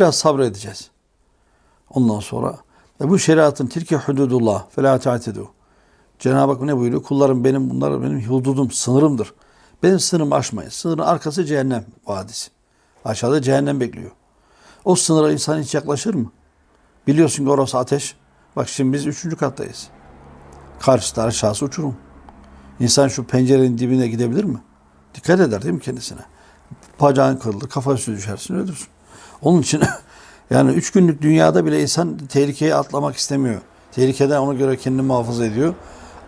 Biraz sabredeceğiz. Ondan sonra ve bu şeriatın tilke hududullah fe la ta'tedu. Cenab-ı Hak ne buyuruyor? Kullarım benim bunlar benim hududum, sınırımdır. Benim sınırımı aşmayın. Sınırın arkası cehennem vadisi. Aşağıda cehennem bekliyor. O sınıra insan hiç yaklaşır mı? Biliyorsun ki orası ateş. Bak şimdi biz üçüncü kattayız. Karşıda aşağısı uçurum. İnsan şu pencerenin dibine gidebilir mi? Dikkat eder değil mi kendisine? Bacağın kırılır, kafası düşersin, ölürsün. Onun için yani üç günlük dünyada bile insan tehlikeye atlamak istemiyor. Tehlikeden ona göre kendini muhafaza ediyor.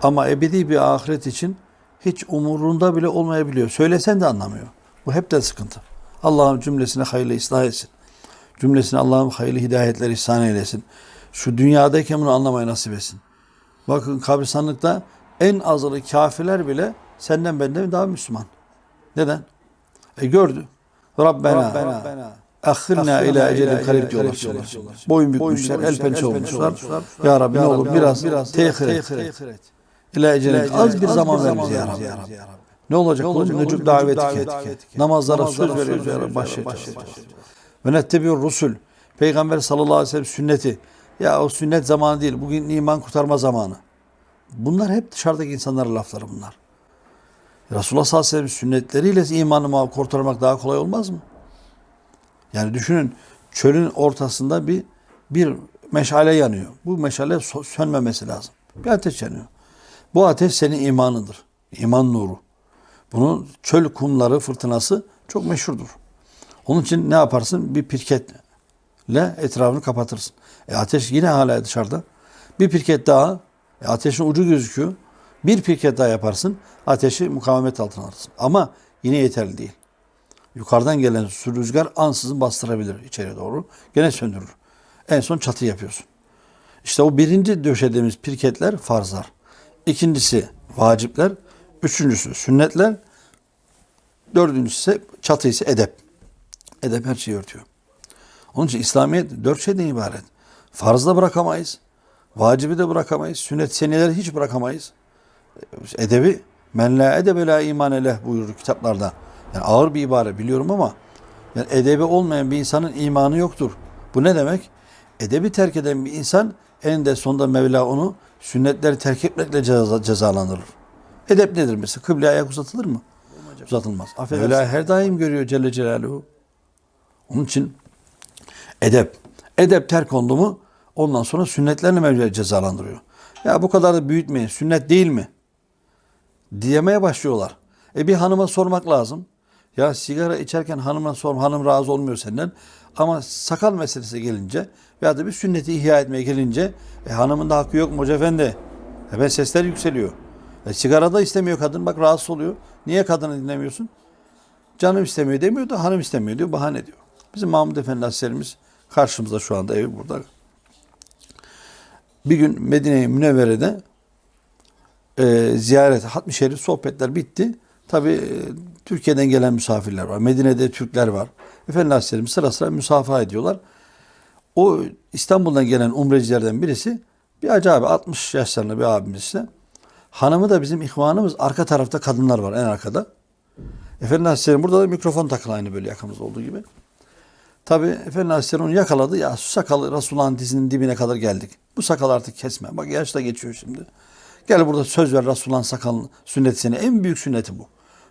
Ama ebedi bir ahiret için hiç umurunda bile olmayabiliyor. Söylesen de anlamıyor. Bu hep de sıkıntı. Allah'ım cümlesine hayırlı ıslah etsin. Cümlesine Allah'ım hayırlı hidayetler ihsan eylesin. Şu dünyadayken bunu anlamayı nasip etsin. Bakın kabristanlıkta en azılı kafirler bile senden benden daha Müslüman. Neden? E gördü. Rabbena, Rabbena ahirna ila ecelin karib diyorlar. Boyun bükmüşler, el pençe olmuşlar. Ya Rabbi ne olur biraz, tehir et. İla ecelin az bir zaman ver bize ya Rabbi. Ne olacak oğlum? Necub daveti et. Namazlara söz veriyoruz ya Rabbi. Başlayacağız. Ve nettebiyor Rusul. Peygamber sallallahu aleyhi ve sellem sünneti. Ya o sünnet zamanı değil. Bugün iman kurtarma zamanı. Bunlar hep dışarıdaki insanların lafları bunlar. Resulullah sallallahu aleyhi ve sellem sünnetleriyle imanı kurtarmak daha kolay olmaz mı? Yani düşünün çölün ortasında bir bir meşale yanıyor. Bu meşale sönmemesi lazım. Bir ateş yanıyor. Bu ateş senin imanıdır. İman nuru. Bunun çöl kumları fırtınası çok meşhurdur. Onun için ne yaparsın? Bir pirketle etrafını kapatırsın. E ateş yine hala dışarıda. Bir pirket daha. E ateşin ucu gözüküyor. Bir pirket daha yaparsın. Ateşi mukavemet altına alırsın. Ama yine yeterli değil. Yukarıdan gelen su rüzgar ansızın bastırabilir içeri doğru. Gene söndürür. En son çatı yapıyorsun. İşte o birinci döşediğimiz pirketler farzlar. İkincisi vacipler. Üçüncüsü sünnetler. Dördüncüsü ise çatı ise edep. Edep her şeyi örtüyor. Onun için İslamiyet dört şeyden ibaret. Farz da bırakamayız. Vacibi de bırakamayız. Sünnet seniyeleri hiç bırakamayız. Edebi men la edebe la iman eleh buyurur kitaplarda. Yani ağır bir ibare biliyorum ama yani edebi olmayan bir insanın imanı yoktur. Bu ne demek? Edebi terk eden bir insan eninde sonunda Mevla onu sünnetleri terk etmekle ceza, cezalandırır. Edep nedir mesela? Kıble ayak uzatılır mı? Uzatılmaz. Mevla her daim görüyor Celle Celaluhu. Onun için edep. Edep terk oldu mu ondan sonra sünnetlerini Mevla cezalandırıyor. Ya bu kadar da büyütmeyin. Sünnet değil mi? Diyemeye başlıyorlar. E bir hanıma sormak lazım. Ya sigara içerken hanıma sor, hanım razı olmuyor senden. Ama sakal meselesi gelince veya da bir sünneti ihya etmeye gelince e, hanımın da hakkı yok mu hoca efendi? Hemen sesler yükseliyor. E, sigara da istemiyor kadın bak rahatsız oluyor. Niye kadını dinlemiyorsun? Canım istemiyor demiyor da hanım istemiyor diyor bahane diyor. Bizim Mahmud Efendi Hazretlerimiz karşımızda şu anda evi burada. Bir gün Medine-i Münevvere'de e, ziyaret, hatmi şerif sohbetler bitti. Tabi e, Türkiye'den gelen misafirler var. Medine'de Türkler var. Efendi Hazretlerimiz sıra sıra müsafaha ediyorlar. O İstanbul'dan gelen umrecilerden birisi bir acayip 60 yaşlarında bir abimiz hanımı da bizim ihvanımız arka tarafta kadınlar var en arkada. Efendi Hazretleri burada da mikrofon takılı aynı böyle yakamızda olduğu gibi. Tabi Efendi Hazretleri onu yakaladı. Ya şu sakalı Resulullah'ın dizinin dibine kadar geldik. Bu sakalı artık kesme. Bak yaş da geçiyor şimdi. Gel burada söz ver Resulullah'ın sakalın sünneti seni. En büyük sünneti bu.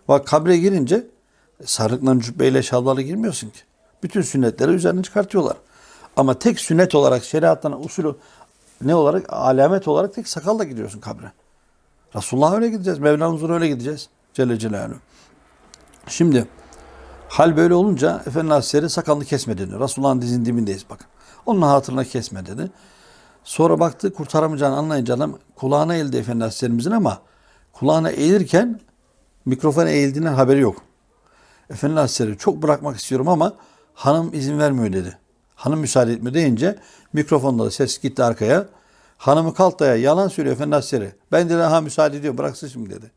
Bak kabre girince sarıkla cübbeyle şalvarla girmiyorsun ki. Bütün sünnetleri üzerine çıkartıyorlar. Ama tek sünnet olarak şeriattan usulü ne olarak alamet olarak tek sakalla gidiyorsun kabre. Resulullah öyle gideceğiz. Mevla'nın öyle gideceğiz. Celle Celaluhu. Şimdi hal böyle olunca Efendi Hazretleri sakalını kesme dedi. Resulullah'ın dizinin dibindeyiz bakın. Onun hatırına kesme dedi. Sonra baktı kurtaramayacağını anlayınca adam kulağına eğildi Efendi Hazretlerimizin ama kulağına eğilirken mikrofona eğildiğinden haberi yok. Efendi Hazretleri çok bırakmak istiyorum ama hanım izin vermiyor dedi. Hanım müsaade etmiyor deyince mikrofonda da ses gitti arkaya. Hanımı kalktaya yalan söylüyor Efendi Hazretleri. Ben dedi ha müsaade ediyor bıraksın şimdi dedi.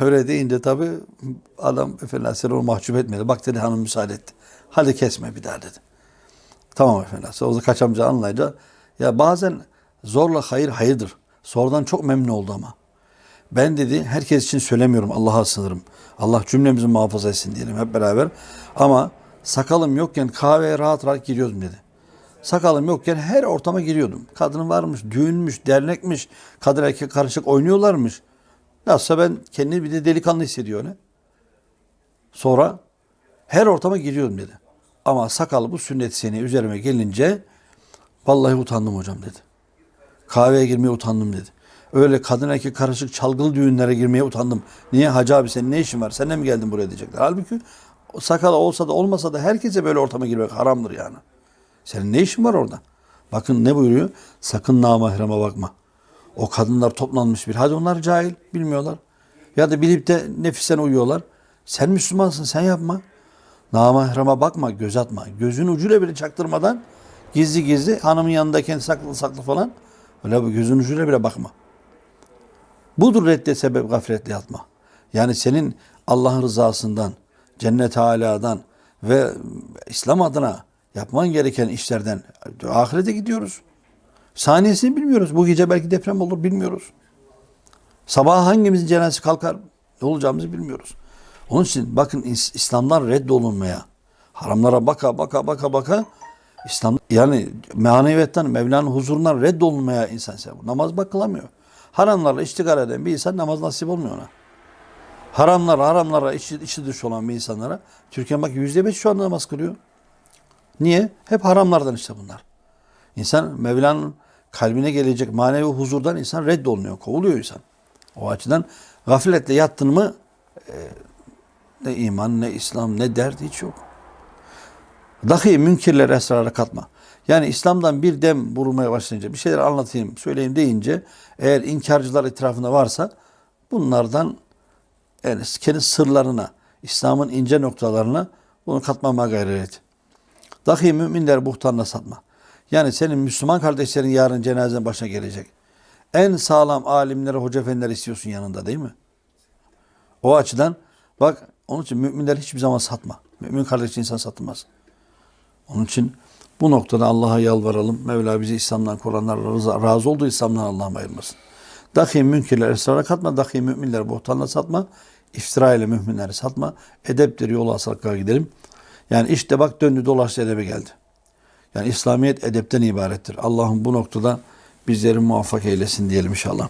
Öyle deyince tabi adam Efendi Hazretleri onu mahcup etmedi. Bak dedi hanım müsaade etti. Hadi kesme bir daha dedi. Tamam Efendi Hazretleri. O da kaçamayacağı anlayınca ya bazen zorla hayır hayırdır. Sonradan çok memnun oldu ama. Ben dedi herkes için söylemiyorum Allah'a sınırım. Allah cümlemizi muhafaza etsin diyelim hep beraber. Ama Sakalım yokken kahveye rahat rahat giriyordum dedi. Sakalım yokken her ortama giriyordum. Kadın varmış, düğünmüş, dernekmiş, kadın erkek karışık oynuyorlarmış. Nasılsa ben kendimi bir de delikanlı hissediyor ne? Sonra her ortama giriyordum dedi. Ama sakalı bu sünnet seni üzerime gelince vallahi utandım hocam dedi. Kahveye girmeye utandım dedi. Öyle kadın erkek karışık çalgılı düğünlere girmeye utandım. Niye hacı abi senin ne işin var? Sen de mi geldin buraya diyecekler. Halbuki o sakal olsa da olmasa da herkese böyle ortama girmek haramdır yani. Senin ne işin var orada? Bakın ne buyuruyor? Sakın namahreme bakma. O kadınlar toplanmış bir. Hadi onlar cahil, bilmiyorlar. Ya da bilip de nefisten uyuyorlar. Sen Müslümansın, sen yapma. Namahreme bakma, göz atma. Gözün ucuyla bile çaktırmadan gizli gizli hanımın yanındayken saklı saklı falan. Öyle bu gözün ucuyla bile bakma. Budur redde sebep gafletle yatma. Yani senin Allah'ın rızasından, cennet aladan ve İslam adına yapman gereken işlerden ahirete gidiyoruz. Saniyesini bilmiyoruz. Bu gece belki deprem olur bilmiyoruz. Sabah hangimizin cenazesi kalkar ne olacağımızı bilmiyoruz. Onun için bakın İs- İslam'dan reddolunmaya, haramlara baka baka baka baka İslam yani maneviyetten, Mevla'nın huzurundan reddolunmaya insan seviyor. Namaz bak kılamıyor. Haramlarla iştigal eden bir insan namaz nasip olmuyor ona. Haramlara, haramlara içi, içi dışı olan bir insanlara Türkiye bak yüzde beş şu anda namaz kılıyor. Niye? Hep haramlardan işte bunlar. İnsan Mevla'nın kalbine gelecek manevi huzurdan insan reddolunuyor, kovuluyor insan. O açıdan gafletle yattın mı e, ne iman, ne İslam, ne dert hiç yok. Dahi münkirler esrara katma. Yani İslam'dan bir dem vurulmaya başlayınca bir şeyler anlatayım, söyleyeyim deyince eğer inkarcılar etrafında varsa bunlardan yani kendi sırlarına, İslam'ın ince noktalarına bunu katmama gayret et. Dahi müminler buhtanla satma. Yani senin Müslüman kardeşlerin yarın cenazen başına gelecek. En sağlam alimleri, hoca efendileri istiyorsun yanında değil mi? O açıdan bak onun için müminler hiçbir zaman satma. Mümin kardeş insan satılmaz. Onun için bu noktada Allah'a yalvaralım. Mevla bizi İslam'dan koranlar razı, olduğu İslam'dan Allah'ım ayırmasın. Dahi münkirler esrara katma. Dahi müminler buhtanla satma. İftira ile müminleri satma. Edeptir yolu asaklara gidelim. Yani işte bak döndü dolaştı edebe geldi. Yani İslamiyet edepten ibarettir. Allah'ım bu noktada bizleri muvaffak eylesin diyelim inşallah.